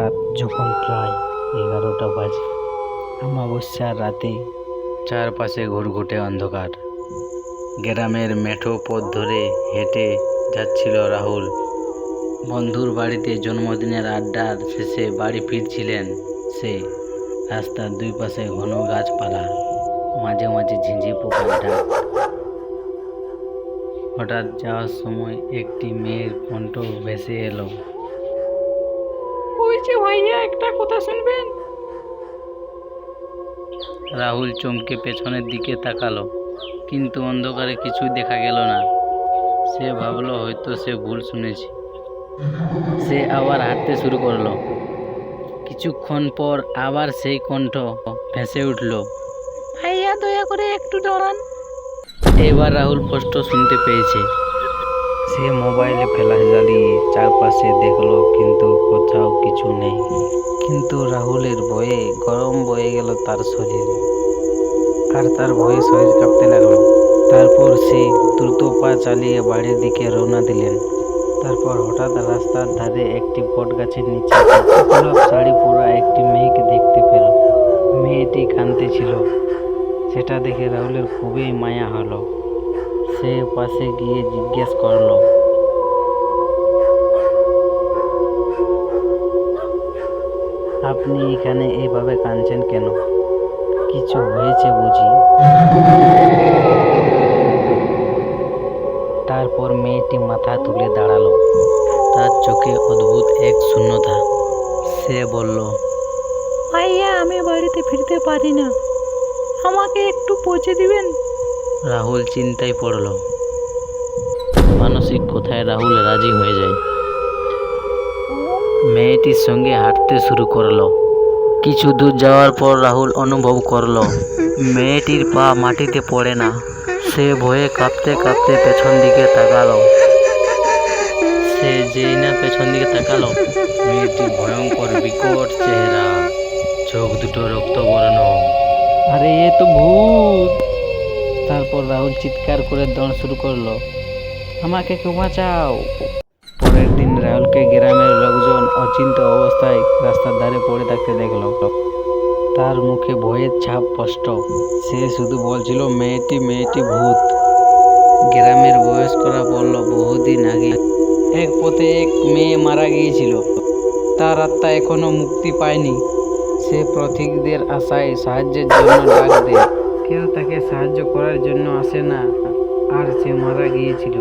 রাত যখন প্রায় এগারোটা বাজে অমাবস্যার রাতে চারপাশে ঘুরঘুটে অন্ধকার। গ্রামের মেঠো পথ ধরে হেঁটে যাচ্ছিল রাহুল। বন্ধুর বাড়িতে জন্মদিনের আড্ডার শেষে বাড়ি ফিরছিলেন সে। রাস্তার দুই পাশে ঘন গাছপালা, মাঝে মাঝে ঝিঁঝি পোকার ডাক। হঠাৎ যাওয়ার সময় একটি মেয়ের কণ্ঠ ভেসে এলো। ভাইয়া একটা কথা শুনবেন? রাহুল চমকে পেছনের দিকে তাকালো কিন্তু অন্ধকারে কিছুই দেখা গেল না। সে ভাবলো হয়তো সে ভুল শুনেছে। সে আবার হাঁটতে শুরু করল। কিছুক্ষণ পর আবার সেই কণ্ঠ ভেসে উঠল। ভাইয়া দয়া করে একটু দাঁড়ান। এবার রাহুল স্পষ্ট শুনতে পেয়েছে। সে মোবাইলে ফ্ল্যাশ জ্বালিয়ে চারপাশে দেখল কিন্তু কোথাও কিছু নেই। কিন্তু রাহুলের ভয়ে, গরম বয়ে গেল তার শরীরে। আর তার ভয়ে শরীর কাঁপতে লাগল। তারপর সে দ্রুত পা চালিয়ে বাড়ির দিকে রওনা দিলেন। তারপর হঠাৎ রাস্তার ধারে একটি বট গাছের নিচে শাড়ি পরা একটি মেয়েকে দেখতে পেল। মেয়েটি কাঁদতেছিল। সেটা দেখে রাহুলের খুবই মায়া হলো। সে পাশে গিয়ে জিজ্ঞেস করল। আপনি এখানে এভাবে কাঁদছেন কেন? কিছু হয়েছে বুঝি? তারপর মেয়েটি মাথা তুলে দাঁড়াল। তার চোখে অদ্ভুত এক শূন্যতা। সে বলল, ভাইয়া, আমি বাড়িতে ফিরতে পারি না। আমাকে একটু পৌঁছে দিবেন? রাহুল চিন্তায় পড়ল। মানসিক কথায় রাহুল রাজি হয়ে যায়? মেয়েটির সঙ্গে হাঁটতে শুরু করল। কিছু দূর যাওয়ার পর রাহুল অনুভব করল, মেয়েটির পা মাটিতে পড়ে না। সে ভয়ে কাঁপতে কাঁপতে পেছন দিকে তাকালো। সে যেই না পেছন দিকে তাকালো মেয়েটির ভয়ঙ্কর বিকট চেহারা, চোখ দুটো রক্ত রক্তবর্ণ আরে, এ তো ভূত। তারপর রাহুল চিৎকার করে দৌড় শুরু করল। আমাকে কেউ বাঁচাও পরের দিন রাহুলকে গ্রামের লোকজন অচিন্ত অবস্থায় রাস্তার ধারে পড়ে থাকতে দেখল। তার মুখে ভয়ের ছাপ স্পষ্ট। সে শুধু বলছিল, মেয়েটি মেয়েটি ভূত। গ্রামের বয়স্করা বলল, বহুদিন আগে এক পথে এক মেয়ে মারা গিয়েছিল। তার আত্মা এখনও মুক্তি পায়নি। সে পথিকদের আশায় সাহায্যের জন্য ডাক দেয়। কেউ তাকে সাহায্য করার জন্য আসে না আর সে মারা গিয়েছিল।